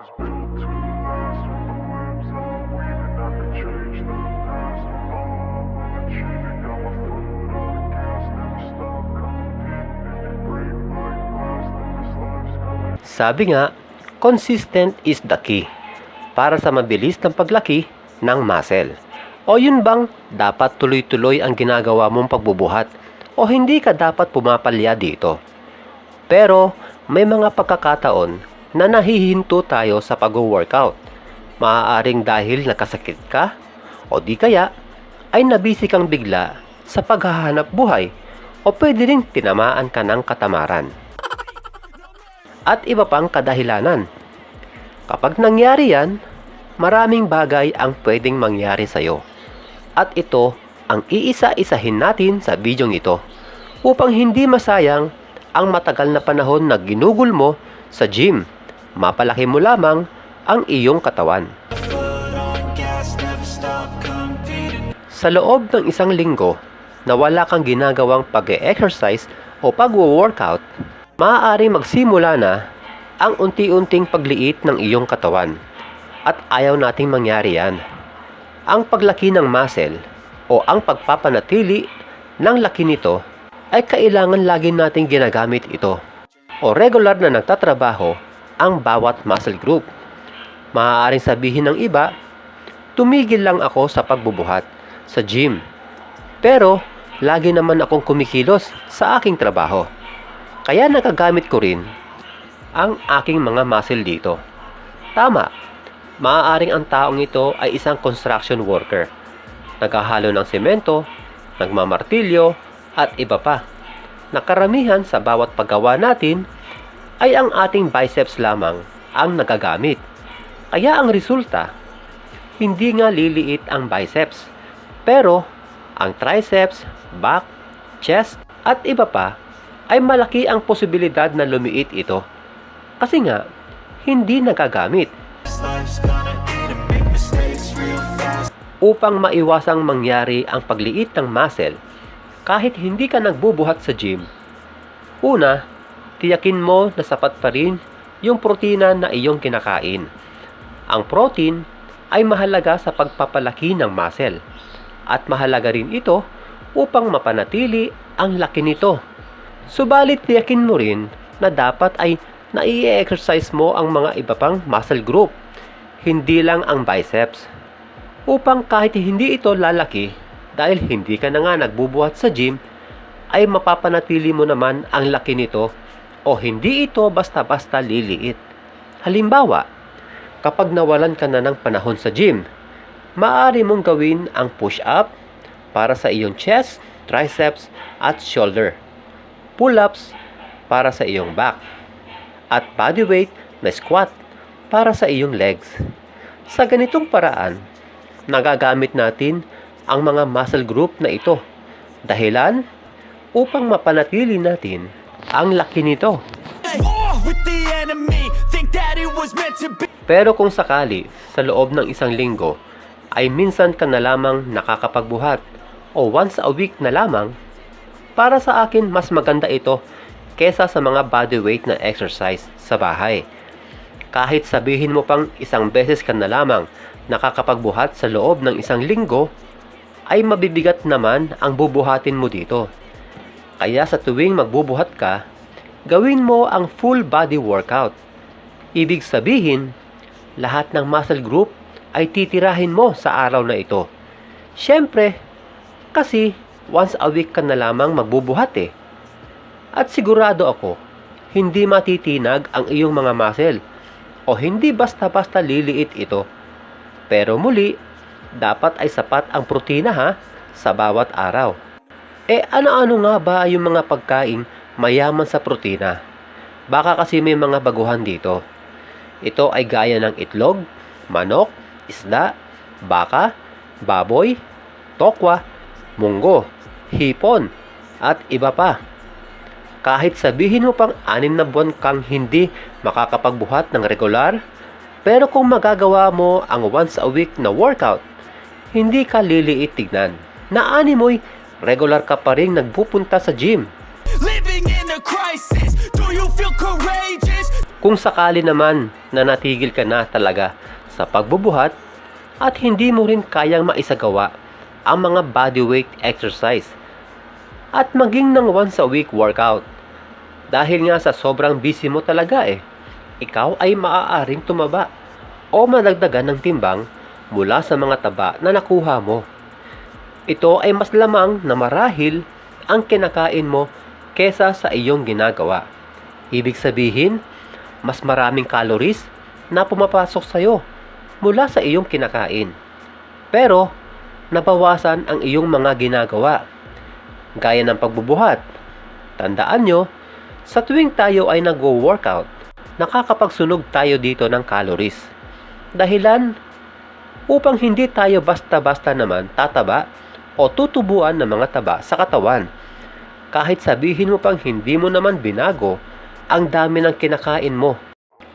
Sabi nga, consistent is the key para sa mabilis ng paglaki ng muscle. O yun bang dapat tuloy-tuloy ang ginagawa mong pagbubuhat o hindi ka dapat pumapalya dito? Pero may mga pagkakataon na nahihinto tayo sa pag-workout. Maaaring dahil nakasakit ka o di kaya ay nabisi kang bigla sa paghahanap buhay o pwede rin tinamaan ka ng katamaran at iba pang kadahilanan. Kapag nangyari yan, maraming bagay ang pwedeng mangyari sa iyo. At ito ang iisa-isahin natin sa bidyong ito upang hindi masayang ang matagal na panahon na ginugol mo sa gym. Mapalaki mo lamang ang iyong katawan. Sa loob ng isang linggo na wala kang ginagawang pag-exercise o pag-workout, maaari magsimula na ang unti-unting pagliit ng iyong katawan. At ayaw nating mangyari yan. Ang paglaki ng muscle o ang pagpapanatili ng laki nito ay kailangan lagi nating ginagamit ito o regular na nagtatrabaho ang bawat muscle group. Maaaring sabihin ng iba, tumigil lang ako sa pagbubuhat sa gym. Pero lagi naman akong kumikilos sa aking trabaho. Kaya nagagamit ko rin ang aking mga muscle dito. Tama, maaaring ang taong ito ay isang construction worker. Naghahalo ng semento, nagmamartilyo, at iba pa. Nakaramihan sa bawat paggawa natin ay ang ating biceps lamang ang nagagamit. Kaya ang resulta, hindi nga liliit ang biceps. Pero ang triceps, back, chest, at iba pa ay malaki ang posibilidad na lumiit ito. Kasi nga, hindi nagagamit. Upang maiwasang mangyari ang pagliit ng muscle, kahit hindi ka nagbubuhat sa gym, una, tiyakin mo na sapat pa rin yung protina na iyong kinakain. Ang protein ay mahalaga sa pagpapalaki ng muscle at mahalaga rin ito upang mapanatili ang laki nito. Subalit tiyakin mo rin na dapat ay nai-exercise mo ang mga iba pang muscle group, hindi lang ang biceps. Upang kahit hindi ito lalaki dahil hindi ka na nga nagbubuhat sa gym, ay mapapanatili mo naman ang laki nito o hindi ito basta-basta liliit. Halimbawa, kapag nawalan ka na ng panahon sa gym, maaari mong gawin ang push-up para sa iyong chest, triceps, at shoulder. Pull-ups para sa iyong back. At body weight na squat para sa iyong legs. Sa ganitong paraan, nagagamit natin ang mga muscle group na ito. Dahilan upang mapanatili natin ang laki nito. Pero kung sakali sa loob ng isang linggo ay minsan ka na lamang nakakapagbuhat o once a week na lamang, para sa akin mas maganda ito kesa sa mga bodyweight na exercise sa bahay. Kahit sabihin mo pang isang beses ka na lamang nakakapagbuhat sa loob ng isang linggo, ay mabibigat naman ang bubuhatin mo dito. Kaya sa tuwing magbubuhat ka, gawin mo ang full body workout. Ibig sabihin, lahat ng muscle group ay titirahin mo sa araw na ito. Siyempre, kasi once a week ka na lamang magbubuhat eh. At sigurado ako, hindi matitinag ang iyong mga muscle o hindi basta-basta liliit ito. Pero muli, dapat ay sapat ang protina ha sa bawat araw. Eh ano-ano nga ba yung mga pagkain mayaman sa protina? Baka kasi may mga baguhan dito. Ito ay gaya ng itlog, manok, isda, baka, baboy, tokwa, munggo, hipon, at iba pa. Kahit sabihin mo pang anim na buwan kang hindi makakapagbuhat ng regular, pero kung magagawa mo ang once a week na workout, hindi ka liliit tignan. Naani mo'y regular ka pa rin nagpupunta sa gym. Living in a crisis. Do you feel courageous? Kung sakali naman na natigil ka na talaga sa pagbubuhat at hindi mo rin kayang maisagawa ang mga bodyweight exercise at maging ng once a week workout. Dahil nga sa sobrang busy mo talaga eh, ikaw ay maaaring tumaba o madagdagan ng timbang mula sa mga taba na nakuha mo. Ito ay mas lamang na marahil ang kinakain mo kesa sa iyong ginagawa. Ibig sabihin, mas maraming calories na pumapasok sa iyo mula sa iyong kinakain. Pero, nabawasan ang iyong mga ginagawa. Gaya ng pagbubuhat. Tandaan nyo, sa tuwing tayo ay nag-workout, nakakapagsunog tayo dito ng calories. Dahilan upang hindi tayo basta-basta naman tataba o tutubuan ng mga taba sa katawan. Kahit sabihin mo pang hindi mo naman binago ang dami ng kinakain mo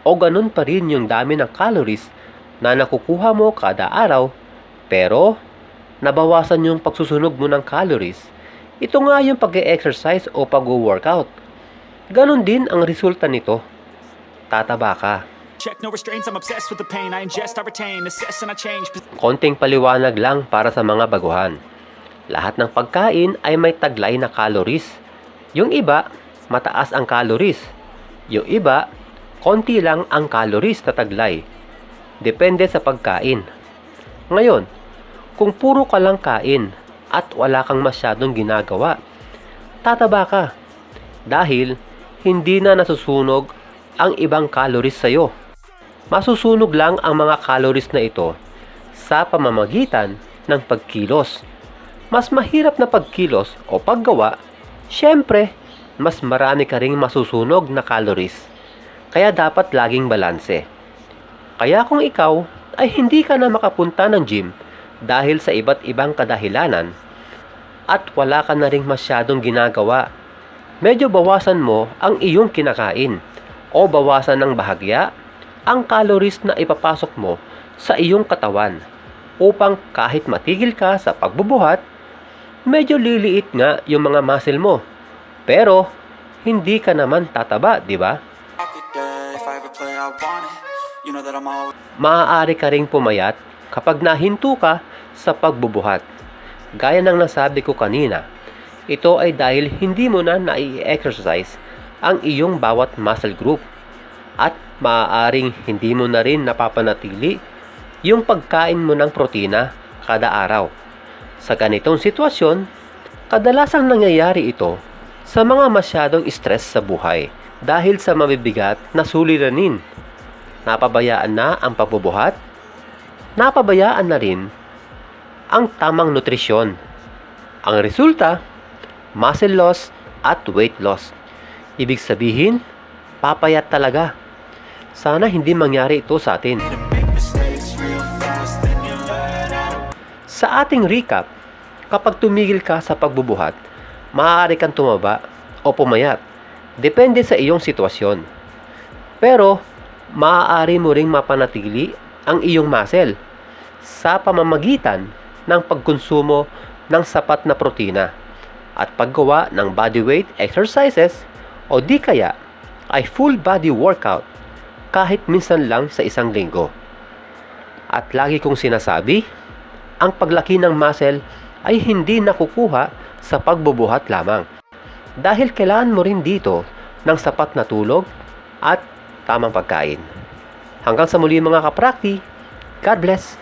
o ganun pa rin yung dami ng calories na nakukuha mo kada araw pero nabawasan yung pagsusunog mo ng calories. Ito nga yung pag-exercise o pag-workout. Ganon din ang resulta nito. Tataba ka. Check no restraints, I'm obsessed with the pain I ingest, I retain, assess and I change Konting paliwanag lang para sa mga baguhan. Lahat ng pagkain ay may taglay na calories. Yung iba, mataas ang calories. Yung iba, konti lang ang calories na taglay. Depende sa pagkain. Ngayon, kung puro ka lang kain at wala kang masyadong ginagawa, tataba ka. Dahil hindi na nasusunog ang ibang calories sa'yo. Masusunog lang ang mga calories na ito sa pamamagitan ng pagkilos. Mas mahirap na pagkilos o paggawa, syempre, mas marami ka ring masusunog na calories. Kaya dapat laging balanse. Kaya kung ikaw ay hindi ka na makapunta ng gym dahil sa iba't ibang kadahilanan at wala ka na ring masyadong ginagawa, medyo bawasan mo ang iyong kinakain o bawasan ng bahagya ang calories na ipapasok mo sa iyong katawan upang kahit matigil ka sa pagbubuhat, medyo liliit nga yung mga muscle mo. Pero, hindi ka naman tataba, di ba? Maaari ka ring pumayat kapag nahinto ka sa pagbubuhat. Gaya ng nasabi ko kanina, ito ay dahil hindi mo na nai-exercise ang iyong bawat muscle group at maaaring hindi mo na rin napapanatili yung pagkain mo ng protina kada araw. Sa ganitong sitwasyon, kadalasang nangyayari ito sa mga masyadong stress sa buhay dahil sa mabibigat na suliranin. Napabayaan na ang pagbubuhat, napabayaan na rin ang tamang nutrisyon. Ang resulta, muscle loss at weight loss. Ibig sabihin, papayat talaga. Sana hindi mangyari ito sa atin. Sa ating recap, kapag tumigil ka sa pagbubuhat, maaari kang tumaba o pumayat. Depende sa iyong sitwasyon. Pero, maaari mo ring mapanatili ang iyong muscle sa pamamagitan ng pagkonsumo ng sapat na protina at paggawa ng bodyweight exercises o di kaya ay full body workout kahit minsan lang sa isang linggo. At lagi kong sinasabi, ang paglaki ng muscle ay hindi nakukuha sa pagbubuhat lamang. Dahil kailangan mo rin dito ng sapat na tulog at tamang pagkain. Hanggang sa muli mga kaprakti, God bless!